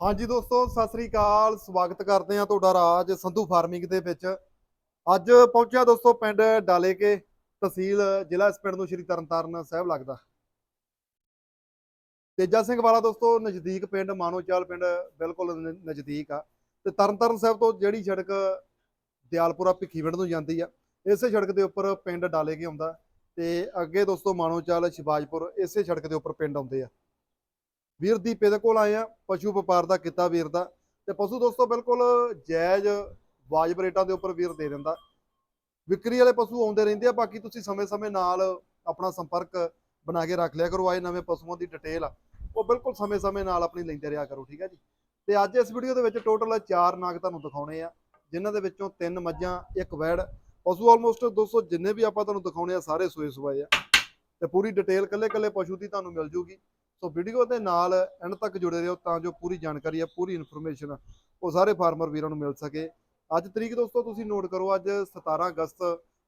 ਹਾਂਜੀ ਦੋਸਤੋ, ਸਤਿ ਸ੍ਰੀ ਅਕਾਲ। ਸਵਾਗਤ ਕਰਦੇ ਹਾਂ ਤੁਹਾਡਾ ਰਾਜ ਸੰਧੂ ਫਾਰਮਿੰਗ ਦੇ ਵਿੱਚ। ਅੱਜ ਪਹੁੰਚਿਆ ਦੋਸਤੋ ਪਿੰਡ ਡਾਲੇਕੇ ਤਹਿਸੀਲ, ਜ਼ਿਲ੍ਹਾ ਇਸ ਪਿੰਡ ਨੂੰ ਸ਼੍ਰੀ ਤਰਨਤਾਰਨ ਸਾਹਿਬ ਲੱਗਦਾ। ਤੇਜਾ ਸਿੰਘ ਵਾਲਾ ਦੋਸਤੋ, ਨਜ਼ਦੀਕ ਪਿੰਡ ਮਾਨੋਚਾਲ ਪਿੰਡ ਬਿਲਕੁਲ ਨਜ਼ਦੀਕ ਆ। ਤੇ ਤਰਨਤਾਰਨ ਸਾਹਿਬ ਤੋਂ ਜਿਹੜੀ ਸੜਕ ਦਿਆਲਪੁਰਾ ਭਿੱਖੀਵਿੰਡ ਨੂੰ ਜਾਂਦੀ ਆ, ਇਸੇ ਸੜਕ ਦੇ ਉੱਪਰ ਪਿੰਡ ਡਾਲੇਕੇ ਆਉਂਦਾ। ਤੇ ਅੱਗੇ ਦੋਸਤੋ ਮਾਨੋਚਾਲ ਸ਼ਿਵਾਜਪੁਰ, ਇਸੇ ਸੜਕ ਦੇ ਉੱਪਰ ਪਿੰਡ ਆਉਂਦੇ ਆ। ਵੀਰ ਦੀਪੇ ਦੇ ਕੋਲ ਆਏ ਆ, ਪਸ਼ੂ ਵਪਾਰ ਦਾ ਕੀਤਾ ਵੀਰ ਦਾ। ਤੇ ਪਸ਼ੂ ਦੋਸਤੋ, ਬਿਲਕੁਲ ਜਾਇਜ਼ ਵਾਜਬ ਰੇਟਾਂ ਦੇ ਉੱਪਰ ਵੀਰ ਦੇ ਦਿੰਦਾ। ਵਿਕਰੀ ਵਾਲੇ ਪਸ਼ੂ ਆਉਂਦੇ ਰਹਿੰਦੇ ਆ, ਬਾਕੀ ਤੁਸੀਂ ਸਮੇਂ-ਸਮੇਂ ਨਾਲ ਆਪਣਾ ਸੰਪਰਕ ਬਣਾ ਕੇ ਰੱਖ ਲਿਆ ਕਰੋ, ਆਏ ਨਵੇਂ ਪਸ਼ੂਆਂ ਦੀ ਡਿਟੇਲ। ਆ ਉਹ ਬਿਲਕੁਲ ਸਮੇਂ-ਸਮੇਂ ਨਾਲ ਆਪਣੀ ਲੈਂਦੇ ਰਿਹਾ ਕਰੋ, ਠੀਕ ਹੈ ਜੀ? ਤੇ ਅੱਜ ਇਸ ਵੀਡੀਓ ਦੇ ਵਿੱਚ ਟੋਟਲ 4 ਨਾਗ ਤੁਹਾਨੂੰ ਦਿਖਾਉਣੇ ਆ, ਜਿਨ੍ਹਾਂ ਦੇ ਵਿੱਚੋਂ ਤਿੰਨ ਮੱਝਾਂ, ਇੱਕ ਵੈੜ। ਪਸ਼ੂ ਆਲਮੋਸਟ 200 ਜਿੰਨੇ ਵੀ ਆਪਾਂ ਤੁਹਾਨੂੰ ਦਿਖਾਉਣੇ ਆ, ਸਾਰੇ ਸੋਏ ਸੁਆਏ ਆ। ਤੇ ਪੂਰੀ ਡਿਟੇਲ ਕੱਲੇ-ਕੱਲੇ ਪਸ਼ੂ ਦੀ ਤੁਹਾਨੂੰ ਮਿਲ ਜੂਗੀ। ਸੋ ਵੀਡੀਓ ਦੇ ਨਾਲ ਐਂਡ ਤੱਕ ਜੁੜੇ ਰਹੋ ਤਾਂ ਜੋ ਪੂਰੀ ਜਾਣਕਾਰੀ ਆ, ਪੂਰੀ ਇਨਫੋਰਮੇਸ਼ਨ ਉਹ ਸਾਰੇ ਫਾਰਮਰ ਵੀਰਾਂ ਨੂੰ ਮਿਲ ਸਕੇ। ਅੱਜ ਤਰੀਕ ਦੋਸਤੋ ਤੁਸੀਂ ਨੋਟ ਕਰੋ, ਅੱਜ 17 ਅਗਸਤ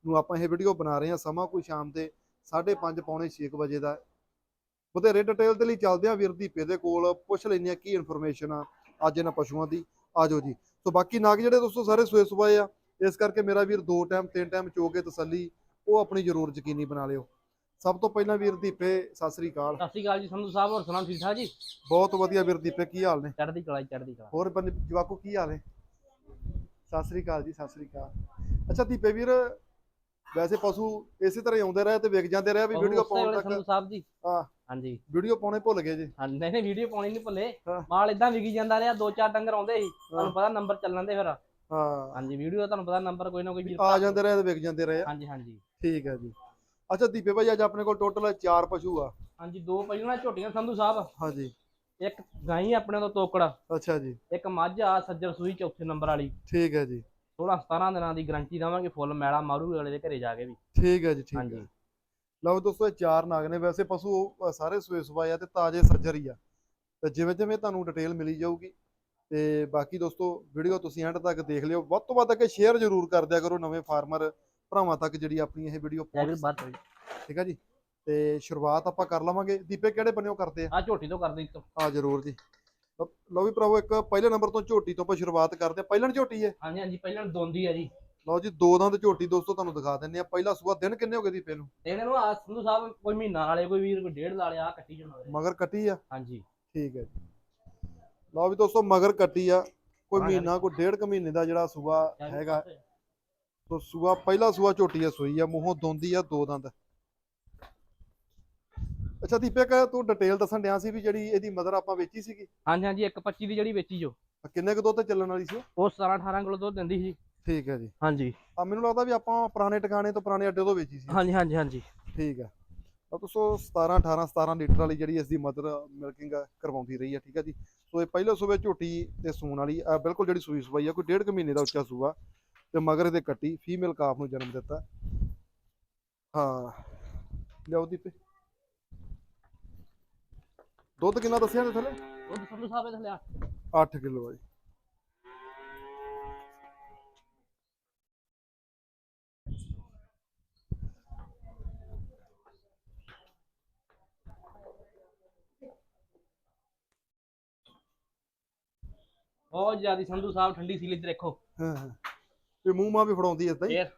ਨੂੰ ਆਪਾਂ ਇਹ ਵੀਡੀਓ ਬਣਾ ਰਹੇ ਹਾਂ ਸਮਾਂ ਕੋਈ ਸ਼ਾਮ ਦੇ 5:30 ਪੌਣੇ 6 ਵਜੇ ਦਾ। ਹੈ। ਡਿਟੇਲ ਦੇ ਲਈ ਚੱਲਦੇ ਆ ਵੀਰ ਦੀਪੇ ਦੇ ਕੋਲ, ਪੁੱਛ ਲੈਂਦੇ ਆ ਕੀ ਇਨਫੋਰਮੇਸ਼ਨ ਆ ਅੱਜ ਇਹਨਾਂ ਪਸ਼ੂਆਂ ਦੀ। ਆਜੋ ਜੀ। ਸੋ ਬਾਕੀ ਨਾਗ ਜਿਹੜੇ ਦੋਸਤੋ ਸਾਰੇ ਸੂਏ ਸੁਬਾਏ ਆ, ਇਸ ਕਰਕੇ ਮੇਰਾ ਵੀਰ ਦੋ ਟਾਈਮ ਤਿੰਨ ਟਾਈਮ ਚੋ ਕੇ ਤਸੱਲੀ, ਉਹ ਆਪਣੀ ਜ਼ਰੂਰ ਯਕੀਨੀ ਬਣਾ ਲਿਓ। ਸਭ ਤੋਂ ਪਹਿਲਾਂ ਵੀਰ ਦੀਪੇ ਸਤਿ ਸ੍ਰੀ ਅਕਾਲ। ਸਤਿ ਸ਼੍ਰੀ ਅਕਾਲ ਜੀ ਸੰਧੂ ਸਾਹਿਬ ਹੋਰ ਸੁਣਾਓ ਠੀਕ ਠਾਕ ਜੀ? ਬਹੁਤ ਵਧੀਆ ਵੀਰ ਦੀਪੇ ਕੀ ਹਾਲ ਨੇ? ਚੜ੍ਹਦੀ ਕਲਾ ਜੀ, ਚੜ੍ਹਦੀ ਕਲਾ। ਹੋਰ ਬੰਦੇ ਜਵਾਕੋ ਕੀ ਹਾਲ ਹੈ ਸਤਿ ਸ੍ਰੀ ਅਕਾਲ ਜੀ ਸਤਿ ਸ੍ਰੀ ਅਕਾਲ। ਅੱਛਾ ਦੀਪੇ ਵੀਰ ਵੈਸੇ ਪਸ਼ੂ ਇਸੇ ਤਰ੍ਹਾਂ ਹੀ ਆਉਂਦੇ ਰਹੇ ਤੇ ਵਿਕ ਜਾਂਦੇ ਰਹੇ ਵੀ ਵੀਡੀਓ ਉਸੇ ਪਾਉਣ ਵੇਲੇ ਤੱਕ। ਸੰਧੂ ਸਾਹਿਬ ਜੀ। ਹਾਂ। ਹਾਂਜੀ। ਵੀਡੀਓ ਪਾਉਣੇ ਭੁੱਲ ਗਏ ਜੀ। ਹਾਂ ਨਹੀਂ ਨਹੀਂ ਵੀਡੀਓ ਪਾਉਣੀ ਨਹੀਂ ਭੁੱਲੇ। ਹਾਂ। ਮਾਲ ਇਦਾਂ ਵਿਕੀ ਜਾਂਦਾ ਰਿਹਾ ਦੋ ਚਾਰ ਡੰਗਰ ਆਉਂਦੇ ਸੀ ਤੁਹਾਨੂੰ ਪਤਾ ਨੰਬਰ ਚੱਲਣ ਦੇ ਫਿਰ। ਹਾਂ। ਹਾਂਜੀ ਵੀਡੀਓ ਤੁਹਾਨੂੰ ਪਤਾ ਨੰਬਰ ਕੋਈ ਨਾ ਕੋਈ ਵੀਰ ਆ ਜਾਂਦੇ ਰਹੇ ਤੇ ਵਿਕ ਜਾਂਦੇ ਰਹੇ ਆ। ਹਾਂਜੀ ਹਾਂਜੀ। ਠੀਕ ਹੈ ਜੀ। ਅੱਛਾ ਦੀਪੇ ਭਾਈ ਅੱਜ ਆਪਣੇ ਕੋਲ ਟੋਟਲ 4 ਪਸ਼ੂ ਆ। ਹਾਂਜੀ ਦੋ ਪਈਆਂ ਝੋਟੀਆਂ ਸੰਧੂ ਸਾਹਿਬ। ਹਾਂਜੀ। ਇੱਕ ਗਾਈ ਆਪਣੇ ਤੋਂ ਤੋਕੜ। ਅੱਛਾ ਜੀ। ਇੱਕ ਮੱਝ ਆ ਸੱਜਰ ਸੂਈ ਚੌਥੇ ਨੰਬਰ ਵਾਲੀ। ਠੀਕ ਹੈ ਜੀ। 16 17 ਦਿਨਾਂ ਦੀ ਗਾਰੰਟੀ ਦੇਵਾਂਗੇ ਫੁੱਲ ਮੈਲਾ ਮਾਰੂ ਅਗਲੇ ਦੇ ਘਰੇ ਜਾ ਕੇ ਵੀ। ਠੀਕ ਹੈ ਜੀ ਠੀਕ ਹੈ। ਲਓ ਦੋਸਤੋ ਇਹ ਚਾਰ ਨਾਗ ਨੇ। ਵੈਸੇ ਪਸ਼ੂ ਸਾਰੇ ਸੂਏ ਸੁਬਾਏ ਆ ਤੇ ਤਾਜ਼ੇ ਸੱਜਰ ਹੀ ਆ। ਤੇ ਜਿਵੇਂ ਜਿਵੇਂ ਤੁਹਾਨੂੰ ਡਿਟੇਲ ਮਿਲੀ ਜਾਊਗੀ ਤੇ ਬਾਕੀ ਦੋਸਤੋ ਵੀਡੀਓ ਤੁਸੀਂ ਐਂਡ ਤੱਕ ਦੇਖ ਲਿਓ। ਵੱਧ ਤੋਂ ਵੱਧ ਅੱਗੇ ਸ਼ੇਅਰ ਜ਼ਰੂਰ ਕਰ ਦਿਆ ਕਰੋ ਨਵੇਂ ਫਾਰਮਰ ਭਰਾਵਾਂ ਤੱਕ ਜਿਹੜੀ ਆਪਣੀ ਇਹ ਵੀਡੀਓ ਬਾਤ ਠੀਕ ਆ ਜੀ? ਤੇ ਸ਼ੁਰੂਆਤ ਆਪਾਂ ਕਰ ਲਵਾਂਗੇ। ਦੀਪੇ ਕਿਹੜੇ ਬੰਨਿਓ ਕਰਦੇ ਆ? ਆ ਝੋਟੀ ਤੋਂ ਕਰਦੇ ਇੱਕ ਆ ਜ਼ਰੂਰ ਜੀ। ਲਓ- ਵੀ ਭਰਾਵੋ ਇੱਕ ਪਹਿਲੇ ਨੰਬਰ ਤੋਂ ਝੋਟੀ ਤੋਂ ਆਪਾਂ ਸ਼ੁਰੂਆਤ ਕਰਦੇ ਆ। ਪਹਿਲਣ ਝੋਟੀ ਹੈ। ਹਾਂਜੀ ਹਾਂਜੀ ਪਹਿਲਾਂ ਦੋਂਦੀ ਆ ਜੀ। ਲਓ ਜੀ ਦੋ ਦੰਦ ਝੋਟੀ ਦੋਸਤੋ ਤੁਹਾਨੂੰ ਦਿਖਾ ਦਿੰਨੇ ਆ ਪਹਿਲਾ ਸੂਆ ਦਿਨ ਕਿੰਨੇ ਹੋ ਗਏ ਦੀਪੇ ਨੂੰ? ਇਹਨਾਂ ਨੂੰ ਆ ਸੰਧੂ ਸਾਹਿਬ ਕੋਈ ਮਹੀਨਾ ਵਾਲੇ ਕੋਈ ਵੀਰ ਕੋਈ ਡੇਢ ਵਾਲੇ ਆ ਕੱਟੀ ਜਣਾ ਮਗਰ ਕੱਟੀ ਆ? ਹਾਂਜੀ। ਠੀਕ ਹੈ ਜੀ। ਲਓ ਵੀ ਦੋਸਤੋ ਮਗਰ ਕੱਟੀ ਆ। ਕੋਈ ਹਾਂ ਮਹੀਨਾ ਕੋਈ ਡੇਢ ਕੁ ਮਹੀਨੇ ਦਾ ਜਿਹੜਾ ਸੂਆ ਹੈਗਾ। ਤੋ ਸੂਆ ਪਹਿਲਾ ਸੂਆ ਝੋਟੀ ਆ ਸੂਈ ਆ ਮੂੰਹੋਂ ਦੋਂਦੀ ਆ ਦੋ ਦੰਦ। ਅੱਛਾ ਦੀਪਕ ਤੂੰ ਡਿਟੇਲ ਦੱਸਣ ਡਿਆ ਸੀ ਵੀ ਜਿਹੜੀ ਇਹਦੀ ਮਦਰ ਆਪਾਂ ਵੇਚੀ ਸੀਗੀ? ਹਾਂਜੀ ਹਾਂਜੀ ਇੱਕ 25 ਦੀ ਜਿਹੜੀ ਵੇਚੀ ਜੋ ਕਿੰਨੇ ਕੁ ਦੁੱਧ ਚੱਲਣ ਵਾਲੀ ਸੀ ਉਹ? ਉਹ 17 18 ਕਿਲੋ ਦੁੱਧ ਦਿੰਦੀ ਸੀ। ਠੀਕ ਹੈ ਜੀ। ਹਾਂਜੀ। ਆ ਮੈਨੂੰ ਲੱਗਦਾ ਵੀ ਆਪਾਂ ਪੁਰਾਣੇ ਟਿਕਾਣੇ ਤੋਂ ਪੁਰਾਣੇ ਅੱਡੇ ਤੋਂ ਵੇਚੀ ਸੀ। ਹਾਂਜੀ ਹਾਂਜੀ ਹਾਂਜੀ। ਠੀਕ ਹੈ ਤਾਂ ਦੋਸਤੋ 17 18 17 ਲੀਟਰ ਵਾਲੀ ਜਿਹੜੀ ਇਸ ਦੀ ਮਦਰ ਮਿਲਕਿੰਗ ਕਰਵਾਉਂਦੀ ਰਹੀ ਹੈ ਠੀਕ ਹੈ ਜੀ। ਸੋ ਇਹ ਪਹਿਲੇ ਸੂਬੇ ਝੋਟੀ ਤੇ ਸੂਣ ਵਾਲੀ ਬਿਲਕੁਲ ਜਿਹੜੀ ਸੂਈ ਸਵਾਈ ਆ ਕੋਈ ਡੇਢ ਕੁ ਮਹੀਨੇ ਦਾ ਉੱਚਾ ਸੂਆ। ਤੇ ਮਗਰ ਇਹਦੇ ਕੱਟੀ ਫੀਮੇਲ ਕਾਫ ਨੂੰ ਜਨਮ ਦਿੱਤਾ। ਹਾਂ ਲਿਆਓ ਦੀਪੇ। ਦੁੱਧ ਕਿੰਨਾ ਦੱਸਿਆ ਨੇ ਥੱਲੇ? ਉਹ ਸੰਧੂ ਸਾਹਿਬ ਇਹ ਥੱਲੇ 8 ਕਿਲੋ ਆ ਜੀ। ਬਹੁਤ ਜ਼ਿਆਦੀ ਸੰਧੂ ਸਾਹਿਬ ਠੰਡੀ ਸੀਲੀ ਤੇ ਦੇਖੋ ਹਾਂ ਹਾਂ। ਤੇ ਮੂੰਹ ਮਾ ਵੀ ਫੜਾਉਂਦੀ ਐ ਹੀ। ਫੇਰ?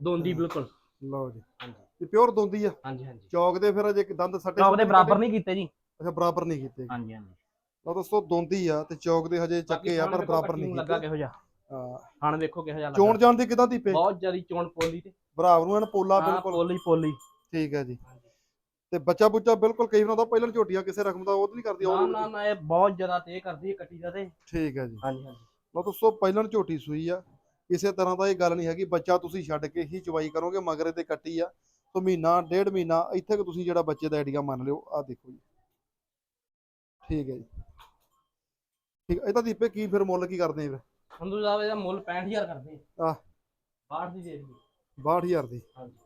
ਦੋਂਦੀ ਬਿਲਕੁਲ। ਲਓ ਜੀ। ਹਾਂਜੀ। ਤੇ ਪਿਓਰ ਦੋਂਦੀ ਆ? ਹਾਂਜੀ ਹਾਂਜੀ। ਚੌਕ ਦੇ ਫਿਰ ਅਜੇ ਦੰਦ ਸੱਟੇ ਚੌਕ ਦੇ ਬਰਾਬਰ ਨਹੀਂ ਕੀਤੇ ਜੀ। ਅੱਛਾ ਬਰਾਬਰ ਨਹੀਂ ਕੀਤੇ। ਹਾਂਜੀ ਹਾਂਜੀ। ਲਓ ਦੋਸਤੋ ਦੋਂਦੀ ਆ ਤੇ ਚੌਕ ਦੇ ਹਜੇ ਚੱਕੇ ਆ ਪਰ ਬਰਾਬਰ ਨਹੀਂ ਲੱਗਾ ਕੀਤੇ। ਕਿਹੋ ਜਿਹਾ। ਹਾਂ। ਵੇਖੋ ਕਿਹੋ ਜਿਹਾ ਲੱਗਾ। ਚੋਣ ਜਾਣ ਦੀ ਕਿਦਾਂ ਦੀਪੇ ਬਹੁਤ ਜ਼ਿਆਦੀ ਚੋਣ ਪੋਲੀ ਤੇ। ਭਰਾਵ ਨੂੰ ਐਨ ਪੋਲਾ ਬਿਲਕੁਲ। ਪੋਲੀ ਪੋਲੀ। ਠੀਕ ਹੈ ਜੀ। ਤੇ ਬੱਚਾ ਬੁੱਚਾ ਬਿਲਕੁਲ ਕਈ ਹੁੰਦਾ ਪਹਿਲਾਂ ਝੋਟੀਆਂ ਕਿਸੇ ਰਕਮ ਦਾ ਉਹ ਤਾਂ ਨਹੀਂ ਕਰਦੀ ਨਾ ਉਹ ਨਾ ਨਾ ਇਹ ਬਹੁਤ ਜ਼ਿਆਦਾ ਤੇ ਕਰਦੀ ਹੈ ਕੱਟੀ ਦਾ ਤੇ। ਠੀਕ ਹੈ ਜੀ। ਹਾਂਜੀ ਹਾਂਜੀ। ਲਓ ਦੋਸਤੋ ਪਹਿਲਾਂ ਝੋਟੀ ਸੂਈ ਆ। ਕਿਸੇ ਤਰ੍ਹਾਂ ਦਾ ਇਹ ਗੱਲ ਨਹੀਂ ਹੈਗੀ ਬੱਚਾ ਤੁਸੀਂ ਛੱਡ ਕੇ ਹੀ ਚਵਾਈ ਕਰੋਗੇ ਮਗਰ ਤੇ ਕੱਟੀ ਆ। ਸੋ ਮਹੀਨਾ ਡੇਢ ਮਹੀਨਾ ਇੱਥੇ ਕਿ ਤੁਸੀਂ ਜਿਹੜਾ ਬੱਚੇ ਦਾ ਆਈਡੀਆ ਮੰਨ ਲਿਓ ਆ ਦੇਖੋ ਜੀ। ਠੀਕ ਹੈ ਜੀ। ਠੀਕ ਇਹ ਤਾਂ ਦੀਪੇ ਕੀ ਫਿਰ ਮੁੱਲ ਕੀ ਕਰਦੇ ਆ ਫਿਰ? ਸੰਧੂ ਸਾਹਿਬ ਇਹਦਾ ਮੁੱਲ 65000 ਕਰਦੇ ਆਹ। 62 ਦੀ ਦੇ ਦਿੰਦੇ 62000 ਦੀ। ਹਾਂਜੀ।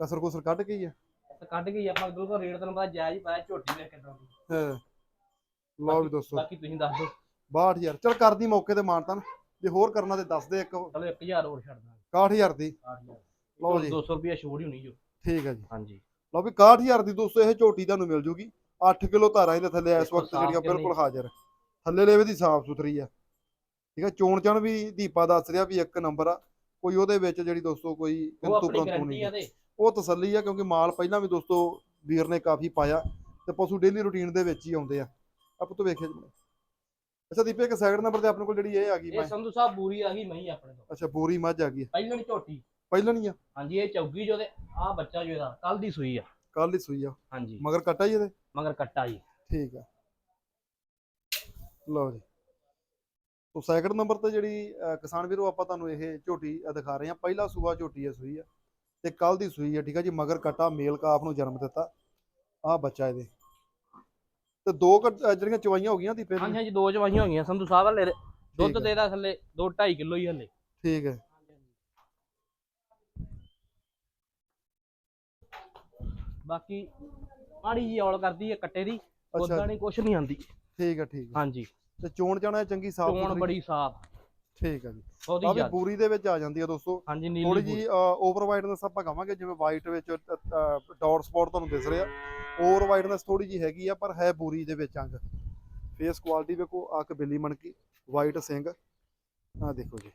ਕਸਰ ਕੁਸਰ ਕੱਢ ਕੇ ਹੀ ਆ? ਤੇ ਕੱਢ ਕੇ ਹੀ ਆਪਾਂ ਬਿਲਕੁਲ ਰੇਟ ਤੁਹਾਨੂੰ ਪਤਾ ਜਾਇਜ਼ ਹੀ ਪਾਇਆ ਝੋਟੀ ਨੇ ਕਿਦਾਂ ਦੀ ਹਾਂ। ਲਓ ਵੀ ਦੋਸਤੋ। ਬਾਕੀ ਤੁਸੀਂ ਦੱਸ ਦਿਓ। 62000 ਚਲ ਕਰਦੀ ਮੌਕੇ ਤੇ ਮਾਨਤਨ। ਜੇ ਹੋਰ ਕਰਨਾ ਤੇ ਦੱਸ ਦੇ ਇੱਕ ਚਲੋ 1000 ਹੋਰ ਛੱਡ ਦਾਂਗੇ। 61000 ਦੀ। 6000 ਲਓ ਜੀ। 200 ਰੁਪਏ ਛੋੜ ਹੀ ਹੋਣੀ ਜੋ। ਠੀਕ ਹੈ ਜੀ। ਹਾਂਜੀ। ਲਓ ਵੀ 61000 ਦੀ ਦੋਸਤੋ ਇਹ ਝੋਟੀ ਤੁਹਾਨੂੰ ਮਿਲ ਜੂਗੀ। 8 ਕਿਲੋ ਧਾਰਾਂ ਇਹਦੇ ਥੱਲੇ ਇਸ ਵਕਤ ਜਿਹੜੀਆਂ। ਬਿਲਕੁਲ ਹਾਜ਼ਰ। ਥੱਲੇ ਲੇਵੇ ਦੀ ਸਾਫ਼ ਸੁਥਰੀ ਆ। ਠੀਕ ਆ ਚੋਣ ਚਣ ਵੀ ਦੀਪਾ ਦੱਸ ਰਿਹਾ ਵੀ ਇੱਕ ਨੰਬਰ ਆ। ਕੋਈ ਉਹਦੇ ਵਿੱਚ ਜਿਹੜੀ ਦੋਸਤੋ ਕੋਈ ਕਿੰਤੂ ਪਰੰਤੂ ਨਹੀਂ ਉਹ ਤਸੱਲੀ ਆ ਕਿਉਂਕਿ ਮਾਲ ਪਹਿਲਾਂ ਵੀ ਦੋਸਤੋ ਵੀਰ ਨੇ ਕਾਫੀ ਪਾਇਆ ਤੇ ਪਸ਼ੂ ਡੇਲੀ ਰੂਟੀਨ ਦੇ ਵਿੱਚ ਹੀ ਆਉਂਦੇ ਆ। ਆਪਾਂ ਤੋਂ ਵੇਖਿਆ ਜੀ। ਅੱਛਾ ਦੀਪੇ ਇੱਕ ਸੈਕਿੰਡ ਨੰਬਰ ਤੇ ਆਪਣੇ ਕੋਲ ਜਿਹੜੀ ਇਹ ਆ ਗਈ ਇਹ ਮੈਂ। ਸੰਧੂ ਸਾਹਿਬ ਬੂਰੀ ਆ ਗਈ ਮਹੀਂ ਆਪਣੇ ਤੋਂ। ਅੱਛਾ ਬੋਰੀ ਮੱਝ ਆ ਗਈ। ਆ। ਪਹਿਲਾਂ ਨਹੀਂ ਝੋਟੀ। ਪਹਿਲਾਂ ਨਹੀਂ ਆ? ਹਾਂਜੀ ਇਹ ਚੌਗੀ ਜੋ ਤੇ ਆ ਬੱਚਾ ਜੋ ਇਹਦਾ ਕੱਲ ਦੀ ਸੂਈ ਆ। ਕੱਲ ਹੀ ਸੂਈ ਆ। ਹਾਂਜੀ। ਮਗਰ ਕੱਟਾ ਹੀ ਇਹਦੇ? ਮਗਰ ਕੱਟਾ ਜੀ। ਠੀਕ ਆ। ਲਓ ਜੀ। ਤੋ ਸੈਕਿੰਡ ਨੰਬਰ ਤੇ ਜਿਹੜੀ ਕਿਸਾਨ ਵੀਰੋ ਆਪਾਂ ਤੁਹਾਨੂੰ ਇਹ ਝੋਟੀ ਦਿਖਾ ਰਹੇ ਹਾਂ। ਪਹਿਲਾ ਸੂਆ ਝੋਟੀ ਹੈ ਸੂਈ ਆ। ਤੇ ਕੱਲ ਦੀ ਸੂਈ ਹੈ ਠੀਕ ਆ ਜੀ। ਮਗਰ ਕਟਾ ਮੇਲ ਕਾਫ ਨੂੰ ਜਨਮ ਦਿੱਤਾ। ਆਹ ਬੱਚਾ ਇਹਦੇ। ਤੇ ਦੋ ਕੁ, ਜਿਹੜੀਆਂ ਚਵਾਈਆਂ ਹੋ ਗਈਆਂ ਦੀ ਫਿਰ? ਹਾਂਜੀ ਹਾਂਜੀ ਦੋ ਚਵਾਈਆਂ ਹੋ ਗਈਆਂ ਸੰਧੂ ਸਾਹਿਬ ਹਲੇ ਦੁੱਧ ਠੀਕ ਆ। ਦੇ ਦਾ ਥੱਲੇ 2 2.5 ਕਿਲੋ ਹੀ ਹਲੇ। ਠੀਕ ਹੈ। ਬਾਕੀ ਮਾੜੀ ਜੀ ਔਲ ਕਰਦੀ ਹੈ ਕੱਟੇ ਦੀ ਉਦਾਂ ਨਹੀਂ ਕੁਛ ਨਹੀਂ ਆਂਦੀ। ਠੀਕ ਹੈ ਠੀਕ ਹੈ। ਹਾਂਜੀ। ਤੇ ਚੋਣ ਚਾਣਾ ਚੰਗੀ ਸਾਫ਼ ਚੋਣ ਬੜੀ ਸਾਫ਼। ਠੀਕ ਹੈ ਜੀ। ਆ ਵੀ ਬੂਰੀ ਦੇ ਵਿੱਚ ਆ ਜਾਂਦੀ ਹੈ ਦੋਸਤੋ। ਥੋੜੀ। ਜੀ ਓਵਰ ਵਾਈਡਨੈਸ ਆਪਾਂ ਕਹਾਂਗੇ ਜਿਵੇਂ ਵਾਈਟ ਵਿੱਚ ਡਾਟ ਸਪੌਟ ਤੁਹਾਨੂੰ ਦਿਸ ਰਿਹਾ। ਓਵਰ ਵਾਈਡਨੈਸ ਥੋੜੀ ਜੀ ਹੈਗੀ ਆ, ਪਰ ਹੈ ਬੂਰੀ ਦੇ ਵਿੱਚ ਅੰਗ। ਫੇਸ ਕੁਆਲਿਟੀ ਵੇਖੋ, ਅੱਖ ਬਿੱਲੀ ਮਣਕੀ ਵਾਈਟ ਸਿੰਘ। ਆ ਦੇਖੋ ਜੀ।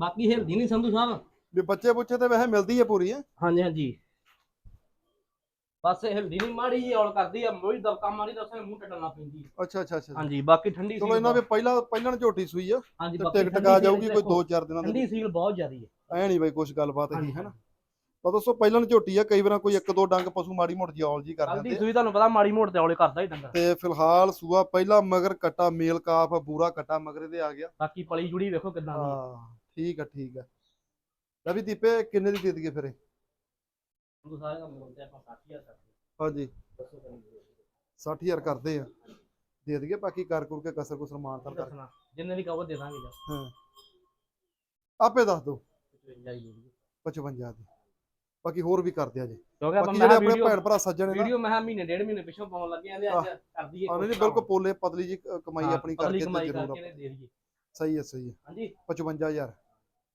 ਬਾਕੀ ਹਿਲਦੀ ਨਹੀਂ ਸੰਧੂ ਸਾਹਿਬ। ਵੀ ਬੱਚੇ ਬੁੱਚੇ ਤੇ ਵੈਸੇ ਮਿਲਦੀ ਹੈ ਪੂਰੀ ਹੈ? ਹਾਂਜੀ ਹਾਂਜੀ। ਬਸ ਹਿਲਦੀ ਨਹੀਂ ਮਾੜੀ ਜੀ ਔਲ ਕਰਦੀ ਆ ਮੋਈ ਦਬਕਾ ਮਾਰੀ ਤਾਂ ਉਸੇ ਮੂੰਹ ਟੱਟਣਾ ਪੈਂਦੀ ਹੈ। ਅੱਛਾ ਅੱਛਾ ਅੱਛਾ ਹਾਂਜੀ ਬਾਕੀ ਠੰਡੀ ਚਲੋ ਇਹਨਾਂ ਵੀ ਬਹੁਤ- ਪਹਿਲਾਂ ਪਹਿਲਾਂ ਝੋਟੀ ਸੂਈ ਆ। ਹਾਂਜੀ ਤੇ ਬਾਕੀ ਠੰਡੀ ਆ ਸੀਲ ਜਾਊਗੀ ਕੋਈ ਦੇਖੋ, 2-4 ਦਿਨਾਂ ਦੇ ਠੰਡੀ ਸੀਲ ਬਹੁਤ ਜ਼ਿਆਦੀ ਹੈ ਐ ਨਹੀਂ ਬਈ ਕੁਝ ਗੱਲਬਾਤ ਹੈਗੀ ਹੈ ਨਾ ਤਾਂ ਦੋਸਤੋ ਪਹਿਲਾਂ ਝੋਟੀ ਆ ਕਈ ਵਾਰਾਂ ਕੋਈ ਇੱਕ ਦੋ ਡੰਗ ਪਸ਼ੂ ਮਾੜੀ ਮੋਟੀ ਜੀ ਕਰ ਕੱਲ ਦੀ ਜਾਂਦੇ ਆ। ਸੂਈ ਤੁਹਾਨੂੰ ਪਤਾ ਮਾੜੀ ਮੋੜ ਤੇ ਔਲੇ ਕਰਦਾ ਹੀ ਡੰਗਰ ਤੇ ਫਿਲਹਾਲ ਸੂਆ ਪਹਿਲਾ ਮਗਰ ਕਟਾ ਮੇਲ ਕਾਫ ਬੂਰਾ ਕਟਾ ਮਗਰੇ ਦੇ ਆ ਗਿਆ। ਬਾਕੀ ਪਲੀ ਜੁੜੀ ਵੇਖੋ ਕਿਦਾਂ ਦੀ। ਹਾਂ। ਠੀਕ ਆ ਠੀਕ ਆ। ਲੈ ਵੀ ਦੀਪੇ ਕਿੰਨੇ ਦੀ ਦੇ ਦਈਏ ਫਿਰ ਇਹ? ਸੰਧੂ ਸਾਹਿਬ ਦਾ ਮੋੜ ਤੇ ਆਪਾਂ 60000 ਕਰਦੇ ਹਾਂਜੀ। ਦੱਸੋ ਕਿੰਨੀ ਦੇ 60000 ਕਰਦੇ ਆ। ਦੇ ਦਈਏ ਬਾਕੀ ਕਰ ਕੁਰ ਕੇ ਕਸਰ ਕੁਸਰ ਮਾਨ ਤਾਂ ਕਰ ਦੱਸਣਾ ਜਿੰਨੇ ਦੀ ਕਹੋ ਦੇ ਦਾਂਗੇ ਜਾ। ਹਾਂ। ਆਪੇ ਦੱਸ ਦੋ। 55 ਹੀ ਦੇ ਦਿਓ। 55 ਦੀ। ਬਾਕੀ ਹੋਰ ਵੀ ਕਰਦੇ ਆ ਜੀ। ਕਿਉਂਕਿ ਆਪਾਂ ਬਾਕੀ ਮੈਂ ਜਿਹੜੇ ਆਪਣੇ ਵੀਡੀਓ ਭੈਣ ਭਰਾ ਸੱਜਣ ਨੇ ਨਾ। ਵੀਡੀਓ ਮੈਂ ਕਿਹਾ ਮਹੀਨੇ ਡੇਢ ਮਹੀਨੇ ਪਿੱਛੋਂ ਪਾਉਣ ਲੱਗੇ ਆਂ ਅੱਜ ਕਰ ਦਈਏ ਨਹੀਂ ਕੁਛ ਬਿਲਕੁਲ ਪੋਲੇ ਪਤਲੀ ਜੀ ਕਮਾਈ ਆਪਣੀ ਕਰਕੇ ਤੇ ਜ਼ਰੂਰ ਕਰਕੇ ਆਪਾਂ- ਨੇ ਦੇ ਦਈਏ ਸਹੀ ਹੈ ਸਹੀ ਹੈ। ਹਾਂਜੀ। 55000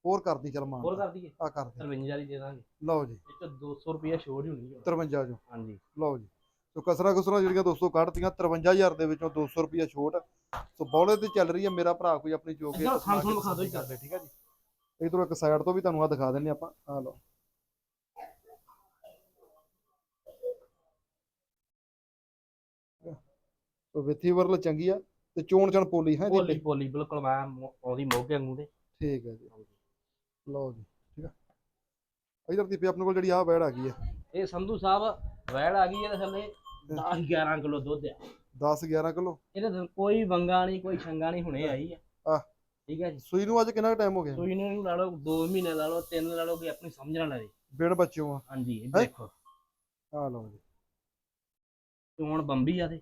ਹੋਰ ਕਰਦੀ ਚਲ ਮਾਨ ਹੋਰ ਕਰ ਦਈਏ ਆ ਕਰਦੇ 53 ਦੀ ਦੇ ਦਾਂਗੇ। ਲਓ ਜੀ। ਇਹ ਚ 200 ਰੁਪਏ ਛੋੜ ਹੀ ਹੋਣੀ ਹੈ 53 ਜੋ ਹਾਂਜੀ। ਲਓ ਜੀ। ਸੋ ਕਸਰਾ ਕੁਸਰਾ ਜਿਹੜੀਆਂ ਦੋਸਤੋ ਕੱਢਤੀਆਂ 53000 ਦੇ ਵਿੱਚੋਂ 200 ਰੁਪਿਆ ਛੋਟ। ਸੋ ਬੌਲੇ ਤੇ ਚੱਲ ਰਹੀ ਹੈ ਮੇਰਾ ਭਰਾ ਕੋਈ ਆਪਣੀ ਜੋ ਕੇ ਇੱਧਰ ਖਾਣ ਖੂਣ ਵਿਖਾ ਦਿਓ ਜੀ। ਕਰਦੇ ਠੀਕ ਹੈ ਜੀ। ਇਧਰੋਂ ਇੱਕ ਸਾਈਡ ਤੋਂ ਵੀ ਤੁਹਾਨੂੰ ਆ ਦਿਖਾ ਦਿੰਨੇ ਆਪਾਂ। ਆ ਲਓ। ਸੋ ਵਿੱਥੀ ਵਰਲ ਚੰਗੀ ਆ ਤੇ ਚੋਣ ਚਣ ਪੋਲੀ ਹੈ ਪੋਲੀ ਪੋਲੀ ਬਿਲਕੁਲ ਮੈਂ ਆਉਂਦੀ ਮੋਗੇ ਵਾਂਗੂ ਦੇ। ਠੀਕ ਹੈ ਜੀ। ਲਓ ਜੀ ਠੀਕ ਆ। ਇਧਰ ਦੀ ਪਈ ਆਪਣੇ ਕੋਲ ਜਿਹੜੀ ਆ ਵੈੜ ਆ ਗਈ ਆ। ਇਹ ਸੰਧੂ ਸਾਹਿਬ ਵੈੜ ਆ ਗਈ ਇਹਦੇ ਥੱਲੇ 10 11 ਕਿਲੋ ਦੁੱਧ ਆ। 10 11 ਕਿਲੋ? ਇਹਦੇ ਥੱਲੇ ਕੋਈ ਵੰਗਾ ਨਹੀਂ ਕੋਈ ਛੰਗਾ ਨਹੀਂ ਹੁਣੇ ਆਈ ਆ। ਆਹ। ਠੀਕ ਹੈ ਜੀ। ਸੂਈ ਨੂੰ ਅੱਜ ਕਿੰਨਾ ਟਾਈਮ ਹੋ ਗਿਆ? ਸੂਈ ਨੂੰ ਲਾ ਲਓ 2 ਮਹੀਨੇ ਲਾ ਲਓ 3 ਲਾ ਲਓ ਕਿ ਆਪਣੀ ਸਮਝ ਨਾਲ ਲੈ ਬਿਨ ਬੱਚਿਓ ਆ। ਹਾਂਜੀ ਇਹ ਹੈਂ? ਦੇਖੋ। ਆ ਲਓ ਜੀ। ਚੋਣ ਬੰਬੀ ਆ ਤੇ?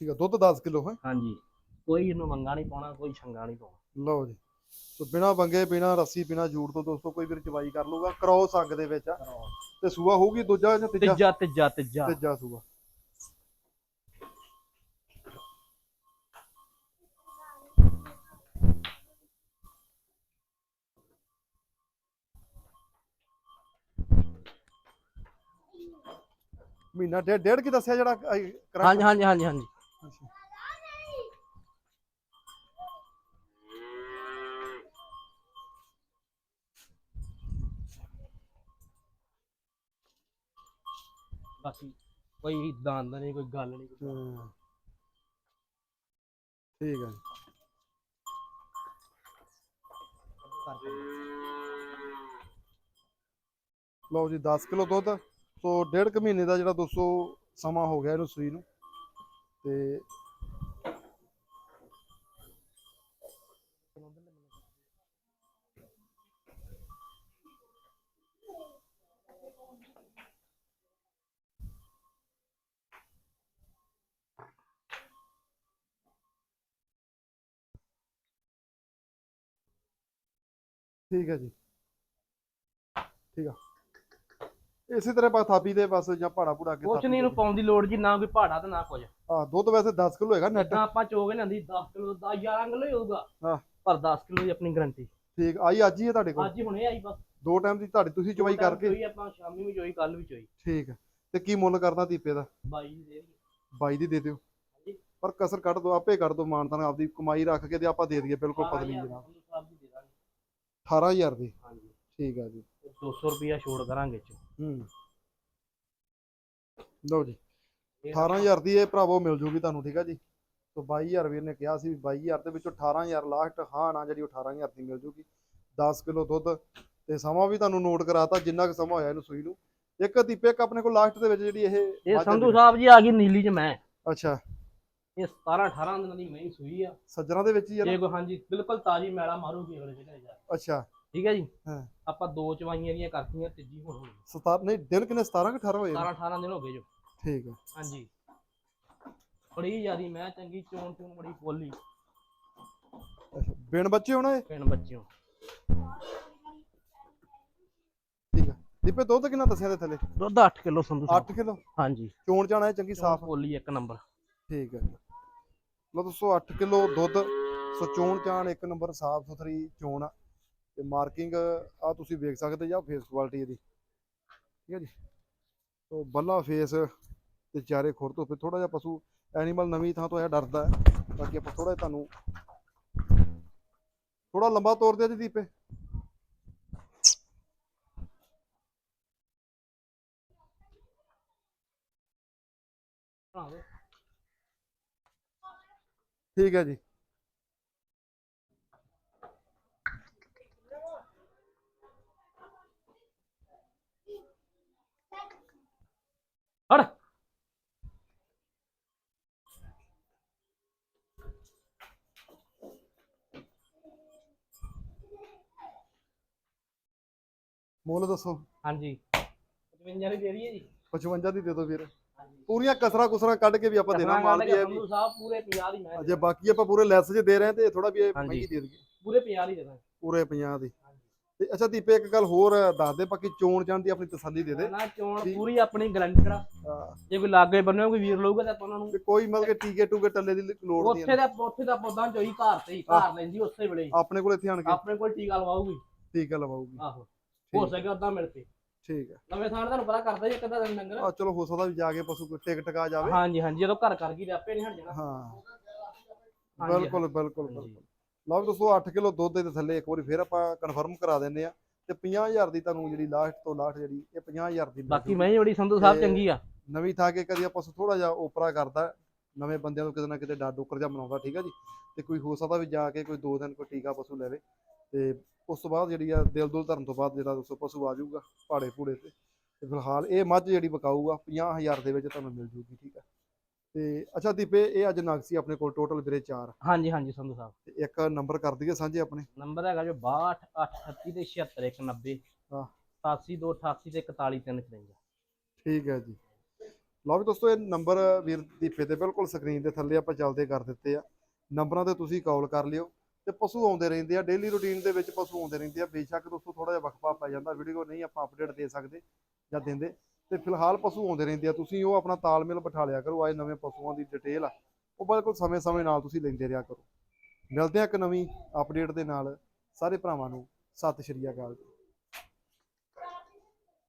ਠੀਕ ਆ ਦੁੱਧ 10 ਕਿਲੋ ਹੈ। ਹਾਂਜੀ। ਕੋਈ ਇਹਨੂੰ ਵੰਗਾ ਨਹੀਂ ਪਾਉਣਾ ਕੋਈ ਛੰਗਾ ਨਹੀਂ ਪਾਉਣਾ। ਲਓ ਜੀ। ਸੋ ਬਿਨਾ ਬੰਗੇ ਬਿਨਾ ਰੱਸੀ ਬਿਨਾ ਜੂੜ ਤੋਂ ਦੋਸਤੋ ਕੋਈ ਵੀਰ ਚਵਾਈ ਕਰ ਲੂਗਾ ਕ੍ਰੋਸ ਅੰਗ ਦੇ ਵਿੱਚ। ਆ ਤੇ ਸੂਆ ਹੋਊਗੀ ਦੂਜਾ ਜਾਂ ਤੀਜਾ? ਤੀਜਾ ਤੀਜਾ ਤੀਜਾ। ਤੀਜਾ ਸੂਆ। ਮਹੀਨਾ ਡੇਢ ਡੇਢ ਕੀ ਦੱਸਿਆ ਜਿਹੜਾ? ਹਾਂਜੀ ਹਾਂਜੀ ਹਾਂਜੀ ਹਾਂਜੀ। ਬਾਕੀ ਕੋਈ ਦੰਦ ਨਹੀਂ, ਕੋਈ ਗੱਲ ਨਹੀਂ। ਹਮ। ਠੀਕ ਹੈ ਲਓ ਜੀ 10 ਕਿਲੋ ਦੁੱਧ। ਸੋ ਡੇਢ ਕੁ ਮਹੀਨੇ ਦਾ ਜਿਹੜਾ ਦੋਸਤੋ ਸਮਾਂ ਹੋ ਗਿਆ ਇਹਨੂੰ ਸੂਈ ਨੂੰ। ਤੇ ਠੀਕ ਹੈ ਜੀ। ਠੀਕ ਆ। ਇਸੇ ਤਰ੍ਹਾਂ ਬਸ ਥਾਪੀ ਦੇ ਬਸ ਜਾਂ ਭਾੜਾ ਭੂੜਾ ਕੇ ਕੁਛ ਨਹੀਂ ਇਹਨੂੰ ਪਾਉਣ ਦੀ ਲੋੜ ਜੀ ਨਾ ਕੋਈ ਭਾੜਾ ਤੇ ਨਾ ਕੁਝ ਹਾਂ ਦੁੱਧ ਵੈਸੇ 10 ਕਿਲੋ ਹੈਗਾ ਨੈਟ ਜਿੱਦਾਂ ਆਪਾਂ ਚੋਗੇ ਲੈਂਦੀ 10 ਕਿਲੋ 10 11 ਕਿਲੋ ਹੀ ਹੋਊਗਾ। ਹਾਂ। ਪਰ 10 ਕਿਲੋ ਦੀ ਆਪਣੀ ਗਾਰੰਟੀ ਠੀਕ ਆਈ ਅੱਜ ਹੀ ਹੈ ਤੁਹਾਡੇ ਕੋਲ? ਅੱਜ ਹੀ ਹੁਣੇ ਆਈ ਬਸ। ਦੋ ਟਾਈਮ ਦੀ ਤੁਹਾਡੀ ਤੁਸੀਂ ਚਵਾਈ ਕਰਕੇ। ਚੋਈ ਆਪਾਂ ਸ਼ਾਮੀ ਵੀ ਚੋਈ ਕੱਲ ਵੀ ਚੋਈ। ਠੀਕ ਹੈ ਤੇ ਕੀ ਮੁੱਲ ਕਰਦਾ ਦੀਪੇ ਦਾ? 22 ਦੀ। 22 ਦੀ ਦੇ ਦਿਓ। ਪਰ ਕਸਰ ਕੱਢ ਦੋ ਆਪੇ ਕਰ ਦੋ ਮਾਨਤਾਨ ਆਪਦੀ ਕਮਾਈ ਰੱਖ ਕੇ ਤੇ ਆਪਾਂ ਦੇ ਦਈਏ ਬਿਲਕੁਲ ਪਤਲੀ ਜਨਾਬ ਸੰਧੂ ਸਾਹਿਬ ਦੀ ਦੇ ਦਾਂਗੇ 18000 ਦੀ। ਹਾਂਜੀ। ਠੀਕ ਆ ਜੀ। 200 ਰੁਪਿਆ ਛੋੜ ਕਰਾਂਗੇ ਚ ਹੂੰ। ਲਓ ਜੀ ਇਹ 18000 ਦੀ ਇਹ ਭਰਾਵੋ ਮਿਲ ਜੂਗੀ ਤੁਹਾਨੂੰ ਠੀਕ ਆ ਜੀ। ਸੋ 22000 ਵੀਰ ਨੇ ਕਿਹਾ ਸੀ 22000 ਦੇ ਵਿੱਚੋਂ 18000 ਲਾਸਟ ਹਾਂ ਨਾ ਜਿਹੜੀ ਉਹ 18000 ਦੀ ਮਿਲ ਜੂਗੀ। 10 ਕਿਲੋ ਦੁੱਧ ਤੇ ਸਮਾਂ ਵੀ ਤੁਹਾਨੂੰ ਨੋਟ ਕਰਾਤਾ ਜਿੰਨਾ ਕੁ ਸਮਾਂ ਹੋਇਆ ਇਹਨੂੰ ਸੂਈ ਨੂੰ। ਇੱਕ ਦੀਪੇ ਇੱਕ ਆਪਣੇ ਕੋਲ ਲਾਸਟ ਦੇ ਵਿੱਚ ਜਿਹੜੀ ਇਹ ਇਹ ਸੰਧੂ ਸਾਹਿਬ ਜੀ ਆ ਗਈ ਨੀਲੀ ਚ ਮੈਂ। ਅੱਛਾ। ਇਹ 17 18 ਦਿਨਾਂ ਦੀ ਮੈਂ ਸੂਈ ਆ। ਸੱਜਣਾ ਦੇ ਵਿੱਚ ਹੀ ਆ ਨਾ? ਜੇ ਕੋ ਹਾਂਜੀ ਬਿਲਕੁਲ ਤਾਜੀ ਮੈਲਾ ਮਾਰੂਗੀ ਅਗਲੇ ਜਿਹੜੇ ਜਾ ਅੱਛਾ। ਠੀਕ ਹੈ ਜੀ? ਹਾਂ। ਆਪਾਂ ਦੋ ਚਵਾਈਆਂ ਦੀਆਂ ਕਰਤੀਆਂ ਤੀਜੀ ਹੁਣ ਹੋਣੀ। 17 ਨਹੀਂ ਦਿਨ ਕਿੰਨੇ? 17 ਕਿ 18 ਹੋਏ ਨੇ? 17 18 ਦਿਨ ਹੋ ਗਏ ਜੋ। ਠੀਕ ਹੈ ਹਾਂਜੀ। ਬੜੀ ਜਿਆਦੀ ਮੈਂ ਚੰਗੀ ਚੋਣ ਚੋਣ ਬੜੀ ਅੱਛਾ ਬਿਨ ਬੱਚੇ ਹੋਣਾ ਇਹ? ਪਿੰਡ ਬੱਚਿਓ ਠੀਕ ਹੈ ਦੀਪੇ ਦੁੱਧ ਕਿੰਨਾ ਦੱਸਿਆ ਦੇ ਥੱਲੇ? ਦੁੱਧ 8 ਕਿਲੋ ਸੰਧੂ 8 ਕਿਲੋ? ਹਾਂਜੀ। ਚੋਣ ਜਾਣਾ ਹੈ ਚੰਗੀ ਸਾਫ਼ ਸਾਫ਼ ਪੋਲੀ ਇੱਕ ਨੰਬਰ। ਠੀਕ ਹੈ ਲੋ ਦੋਸਤੋ 8 ਕਿਲੋ ਦੁੱਧ, ਸੋ ਚੋਣ ਚਾਣ ਇੱਕ ਨੰਬਰ ਸਾਫ਼ ਸੁਥਰੀ ਚੋਣ ਆ। ਤੇ ਮਾਰਕਿੰਗ ਆ ਤੁਸੀਂ ਵੇਖ ਸਕਦੇ ਜਾਂ ਫੇਸ ਕੁਆਲਿਟੀ ਇਹਦੀ। ਠੀਕ ਹੈ ਜੀ। ਸੋ ਬੱਲਾ ਫੇਸ ਤੇ ਚਾਰੇ ਖੁਰ ਤੋਂ ਫਿਰ ਥੋੜਾ ਜਿਹਾ ਪਸ਼ੂ ਐਨੀਮਲ ਨਵੀਂ ਥਾਂ ਤੋਂ ਇਹ ਡਰਦਾ ਹੈ। ਬਾਕੀ ਆਪਾਂ ਥੋੜਾ ਜਿਹਾ ਤੁਹਾਨੂੰ ਥੋੜਾ ਲੰਬਾ ਤੋਰਦੇ ਆ ਜੀ ਦੀਪੇ। ਠੀਕ ਹੈ ਜੀ। ਹੜ ਮੁੱਲ ਦੱਸੋ। ਹਾਂਜੀ। 55 ਦੀ ਦੇ ਦਈਏ ਜੀ। 55 ਦੀ ਦੇ ਦਿਓ ਵੀਰ। ਪੂਰੀਆਂ ਕਸਰਾਂ ਕੁਸਰਾਂ ਕੱਢ ਕੇ ਵੀ ਆਪਾਂ ਦੇਣਾ ਮਾਲ ਵੀ ਹੈ ਵੀ। ਸੰਧੂ ਸਾਹਿਬ ਪੂਰੇ 50 ਦੀ ਮੈਂ ਜੇ ਬਾਕੀ ਆਪਾਂ ਪੂਰੇ ਲੈਸ 'ਚ ਦੇ ਰਹੇ ਹਾਂ ਤੇ ਥੋੜਾ ਵੀ ਇਹ ਹਾਂਜੀ। ਮਹਿੰਗੀ ਦੇ ਦਈਏ। ਪੂਰੇ 50 ਦੀ ਦੇ ਦਾਂਗੇ। ਪੂਰੇ 50 ਦੀ। ਤੇ ਅੱਛਾ ਦੀਪੇ ਇੱਕ ਗੱਲ ਹੋਰ ਦੱਸ ਦੇ ਬਾਕੀ ਚੋਣ ਜਾਣ ਦੀ ਆਪਣੀ ਤਸੱਲੀ ਦੇ ਦੇ। ਨਾ ਚੋਣ ਠੀਕ। ਪੂਰੀ ਆਪਣੀ ਗਰੰਟੀ ਆ। ਹਾਂ, ਜੇ ਕੋਈ ਲਾਗੇ ਬੰਨਿਓ ਕੋਈ ਵੀਰ ਲਊਗਾ ਤਾਂ ਆਪਾਂ ਉਹਨਾਂ ਨੂੰ ਤੇ ਕੋਈ ਮਤਲਬ ਕਿ ਟੀਕੇ ਟੂਕੇ ਟੱਲੇ ਦੀ ਲੋੜ ਨਹੀਂ ਉੱਥੇ ਦਾ ਉੱਥੇ ਦਾ ਪੌਦਾ ਚੋਈ ਘਰ ਤੇ ਹੀ ਘਰ ਲੈਂਦੀ ਉਸੇ ਵੇਲੇ ਹੀ। ਆਪਣੇ ਕੋਲ ਇੱਥੇ ਆਣ ਕੇ। ਆਪਣੇ ਕੋਲ ਟੀਕਾ ਲਵਾਉਗੀ ਟੀਕਾ ਲਵਾਉਗੀ ਆਹੋ। ਹੋ ਸਕੇ ਉਦਾਂ ਮਿਲ ਪਏ ਠੀਕ ਹੈ। ਨਵੇਂ ਥਾਂ ਤੁਹਾਨੂੰ ਪਤਾ ਕਰਦਾ ਹੀ ਇੱਕ ਅੱਧਾ ਦਿਨ ਡੰਗਰ ਆ ਚਲੋ ਹੋ ਸਕਦਾ ਵੀ ਜਾ ਕੇ ਪਸ਼ੂ ਕੋਈ ਟਿਕ ਟਕਾ ਜਾਵੇ। ਹਾਂਜੀ ਹਾਂਜੀ ਜਦੋਂ ਘਰ ਕਰ ਗਈ ਤੇ ਆਪੇ ਨਹੀਂ ਹਟ ਜਾਣਾ। ਹਾਂ। ਹਾਂਜੀ, ਬਿਲਕੁਲ ਬਿਲਕੁਲ। ਬਿਲਕੁਲ। ਲਓ ਦੋਸਤੋ 8 ਕਿਲੋ ਦੁੱਧ ਦੇ ਥੱਲੇ ਇੱਕ ਵਾਰੀ ਫੇਰ ਆਪਾਂ ਕਨਫਰਮ ਕਰਾ ਦਿੰਦੇ ਆ ਤੇ 50000 ਦੀ ਤੁਹਾਨੂੰ ਜਿਹੜੀ ਲਾਸਟ ਤੋਂ ਲਾਸਟ ਜਿਹੜੀ ਇਹ 50000 ਦੀ ਮਿਲ ਬਾਕੀ। ਮੈਂ ਬੜੀ ਸੰਧੂ ਸਾਹਿਬ ਤੇ- ਚੰਗੀ ਆ। ਨਵੀਂ ਥਾਂ ਕੇ ਕਦੀ ਆਪਾਂ ਥੋੜਾ ਜਿਹਾ ਓਪਰਾ ਕਰਦਾ। ਨਵੇਂ ਬੰਦਿਆਂ ਨੂੰ ਕਿਤੇ ਨਾ ਕਿਤੇ ਡਰ ਡੋਕਰ ਜਿਹਾ ਬਣਾਉਂਦਾ ਠੀਕ ਹੈ ਜੀ। ਤੇ ਕੋਈ ਹੋ ਸਕਦਾ ਵੀ ਜਾ ਕੇ ਕੋਈ ਦੋ ਦਿਨ ਕੋਈ ਟੀਕਾ ਪਸ਼ੂ ਲੈਵੇ ਤੇ ਉਸ ਤੋਂ ਬਾਅਦ ਜਿਹੜੀ ਆ ਦਿਲ ਦੁਲ ਧਰਨ ਤੋਂ ਬਾਅਦ ਜਿਹੜਾ ਦੋਸਤੋ ਪਸ਼ੂ ਆ ਜਾਊਗਾ ਪਹਾੜੇ ਪੂੜੇ ਤੇ ਤੇ ਫਿਲਹਾਲ ਇਹ ਮੱਝ ਜਿਹੜੀ ਵਿਕਾਊਗਾ 50000 ਦੇ ਵਿੱਚ ਤੁਹਾਨੂੰ ਮਿਲ ਜੂਗੀ ਠੀਕ ਹੈ ਤੇ ਅੱਛਾ ਦੀਪੇ ਇਹ ਅੱਜ ਨਾਗਸੀ ਆਪਣੇ ਕੋਲ ਟੋਟਲ ਵੀਰੇ 4 ਹਾਂਜੀ ਹਾਂਜੀ ਸੰਧੂ ਸਾਹਿਬ। ਤੇ ਇੱਕ ਨੰਬਰ ਕਰ ਦਈਏ ਸਾਂਝੇ ਆਪਣੇ। ਨੰਬਰ ਹੈਗਾ ਜੋ 62 838 ਤੇ 76 190 ਹਾਂ। 87 288 ਤੇ 41 353 ਠੀਕ ਹੈ ਜੀ। ਲਓ ਵੀ ਦੋਸਤੋ ਇਹ ਨੰਬਰ ਵੀਰ ਦੀਪੇ ਤੇ ਬਿਲਕੁਲ ਸਕਰੀਨ ਦੇ ਥੱਲੇ ਆਪਾਂ ਚੱਲਦੇ ਕਰ ਦਿੱਤੇ ਆ। ਨੰਬਰਾਂ ਤੇ ਤੁਸੀਂ ਕਾਲ ਕਰ ਲਿਓ। ਤੇ ਪਸ਼ੂ ਆਉਂਦੇ ਰਹਿੰਦੇ ਆ ਡੇਲੀ ਰੂਟੀਨ ਦੇ ਵਿੱਚ ਪਸ਼ੂ ਆਉਂਦੇ ਰਹਿੰਦੇ ਆ। ਬੇਸ਼ੱਕ ਦੋਸਤੋ ਥੋੜਾ ਜਿਹਾ ਵਕਫਾ ਪੈ ਜਾਂਦਾ ਵੀਡੀਓ ਨਹੀਂ ਆਪਾਂ ਅਪਡੇਟ ਦੇ ਸਕਦੇ ਜਾਂ ਦਿੰਦੇ। ਤੇ ਫਿਲਹਾਲ ਪਸ਼ੂ ਆਉਂਦੇ ਰਹਿੰਦੇ ਆ। ਤੁਸੀਂ ਉਹ ਆਪਣਾ ਤਾਲਮੇਲ ਬਿਠਾ ਲਿਆ ਕਰੋ, ਆਏ ਨਵੇਂ ਪਸ਼ੂਆਂ ਦੀ ਡਿਟੇਲ ਆ। ਉਹ ਬਿਲਕੁਲ ਸਮੇਂ-ਸਮੇਂ ਨਾਲ ਤੁਸੀਂ ਲੈਂਦੇ ਰਿਹਾ ਕਰੋ। ਮਿਲਦੇ ਆ ਇੱਕ ਨਵੀਂ ਅਪਡੇਟ ਦੇ ਨਾਲ। ਸਾਰੇ ਭਰਾਵਾਂ ਨੂੰ ਸਤਿ ਸ਼੍ਰੀ ਅਕਾਲ।